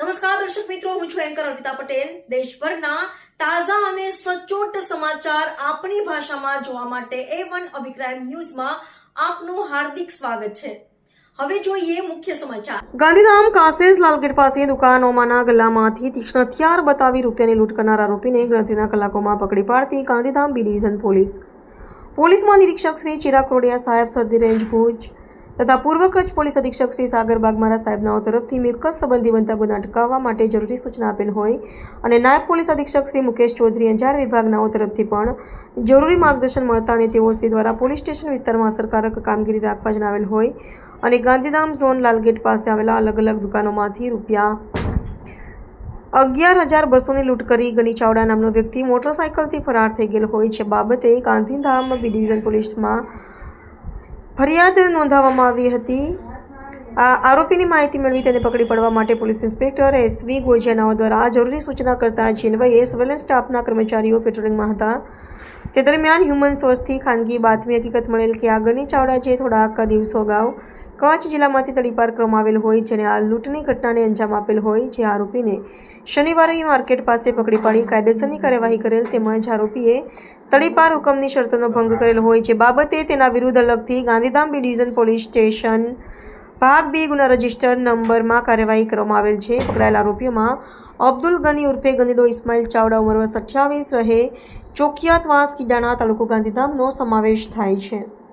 નમસ્કાર, દર્શક મિત્રો, હું છું એન્કર અર્પિતા પટેલ. દેશભરના તાજા અને સચોટ સમાચાર આપણી ભાષામાં જોવા માટે એ વન અભિક્રાઇમ ન્યૂઝમાં આપનું હાર્દિક સ્વાગત છે. હવે જોઈએ મુખ્ય સમાચાર. ગાંધીધામ કાસેજ લાલગેટ પાસે દુકાનોમાંના ગલ્લામાંથી તીક્ષ્ણ હથિયાર બતાવી રૂપિયાની લૂંટ કરનાર આરોપીને ગણતરીના કલાકોમાં પકડી પાડતી ગાંધીધામ બી ડિવિઝન પોલીસ. પોલીસમાં નિરીક્ષક શ્રી ચિરાગ કોડિયા સાહેબ સદરી રેન્જ ભુજ તથા પૂર્વ કચ્છ પોલીસ અધિક્ષક શ્રી સાગર બાગમારા સાહેબનાઓ તરફથી મિલકત સંબંધી બનતા ગુના અટકાવવા માટે જરૂરી સૂચના આપેલ હોય અને નાયબ પોલીસ અધિક્ષક શ્રી મુકેશ ચૌધરી અંજાર વિભાગનાઓ તરફથી પણ જરૂરી માર્ગદર્શન મળતા અને તેઓ શ્રી દ્વારા પોલીસ સ્ટેશન વિસ્તારમાં અસરકારક કામગીરી રાખવા જણાવેલ હોય અને ગાંધીધામ ઝોન લાલગેટ પાસે આવેલા અલગ અલગ દુકાનોમાંથી રૂપિયા અગિયાર હજાર બસોની લૂંટ કરી ગની ચાવડા નામનો વ્યક્તિ મોટરસાયકલથી ફરાર થઈ ગયેલ હોય છે. બાબતે ગાંધીધામ બી ડિવિઝન પોલીસમાં ફરિયાદ નોંધાવવામાં આવી હતી. આ આરોપીની માહિતી મેળવી તેને પકડી પાડવા માટે પોલીસ ઇન્સ્પેક્ટર એસવી ગોજિયાનાઓ દ્વારા જરૂરી સૂચના કરતા જેનવાઈએ સર્વેલન્સ સ્ટાફના કર્મચારીઓ પેટ્રોલિંગમાં હતા. તે દરમિયાન હ્યુમન સોર્સથી ખાનગી બાતમી હકીકત મળેલ કે આ ગની ચાવડા જે થોડાક દિવસો અગાઉ કચ્છ જિલ્લામાંથી તડીપાર કરવામાં આવેલ હોય જેને આ લૂંટની ઘટનાને અંજામ આપેલ હોય જે આરોપીને શનિવારે માર્કેટ પાસે પકડી પાડી કાયદેસરની કાર્યવાહી કરેલ તેમજ આરોપીએ તળીપાર હુકમની શરતોનો ભંગ કરેલ હોય જે બાબતે તેના વિરુદ્ધ અલગથી Gandhidham B division police station ભાગ બી ગુના રજિસ્ટર નંબરમાં કાર્યવાહી કરવામાં આવેલ છે. પકડાયેલ આરોપીઓમાં અબ્દુલ ગની ઉર્ફે ગનીડો ઇસ્માઇલ ચાવડા ઉંમર વર્ષ અઠ્યાવીસ રહે ચોકિયાતવાસ કિડાના તાલુકો ગાંધીધામનો સમાવેશ થાય છે.